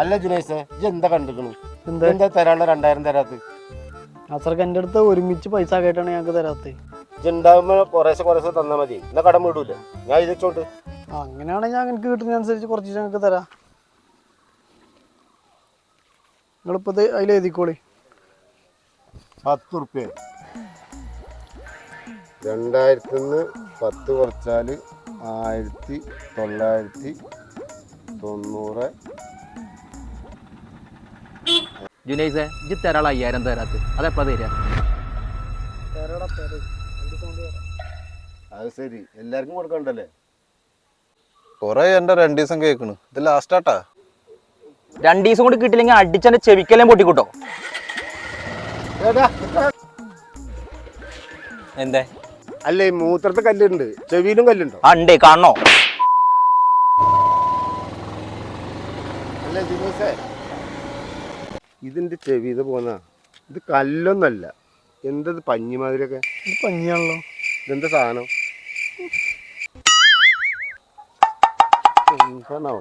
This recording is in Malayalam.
അല്ല ജുനൈസേ ഇജ് എന്താ കണ്ടിക്കണു എന്താ? എന്താ തരാനുള്ള രണ്ടായിരം തരാത്ത്? അസർക്ക് എന്റെ അടുത്ത് ഒരുമിച്ച് പൈസ ആക്കിയിട്ടാണ് ഞങ്ങൾക്ക് തരാത്തത് ഇജ് ഉണ്ടാകുമ്പോ കുറേശ്ശെ കുറേശ്ശെ തന്നാ മതി. എന്നാ കടം വിടൂല. ഞാൻ ഇത് വെച്ചോണ്ട്. അങ്ങനെയാണെങ്കിൽ ഞാൻ എനിക്ക് കിട്ടുന്നതനുസരിച്ച് കുറച്ച് ഞങ്ങൾക്ക് തരാ. നിങ്ങളിപ്പോൾ ഇത് അതിൽ എഴുതിക്കോളി. പത്ത് ഉറുപ്പ്യ രണ്ടായിരത്തിന്ന് പത്ത് കുറച്ചാൽ ആയിരത്തി തൊള്ളായിരത്തി തൊണ്ണൂറ് ജുനൈസെ ഇജ് തരാള അയ്യായിരം തരാത്ത്. അതെപ്പോഴാ തരാ? അത് ശരി. എല്ലാവർക്കും കൊടുക്കണ്ടല്ലേ? കൊറേ എന്റെ രണ്ടു ദിവസം കേൾക്കണ് ഇത് ലാസ്റ്റാട്ടാ രണ്ടു ദിവസം കൂടി കിട്ടില്ലെങ്കിൽ അടിച്ചെന്റെ ചെവിക്കെല്ലാം പൊട്ടിക്കൂട്ടോ. എന്തേ? അല്ലേ മൂത്രത്തെ കല്ലുണ്ട്. ചെവിയിലും കല്ലുണ്ടോ? ആ ഉണ്ടേ കാണണോ? അല്ല ജിനീസേ? ഇതിന്റെ ചെവി ഇത് പോന്ന. ഇത് കല്ലൊന്നല്ല. എന്തത് പഞ്ഞിമാതിരിയൊക്കെ? ഇത് പഞ്ഞിയാണല്ലോ. ഇതെന്താ സാധനം? എന്താണോ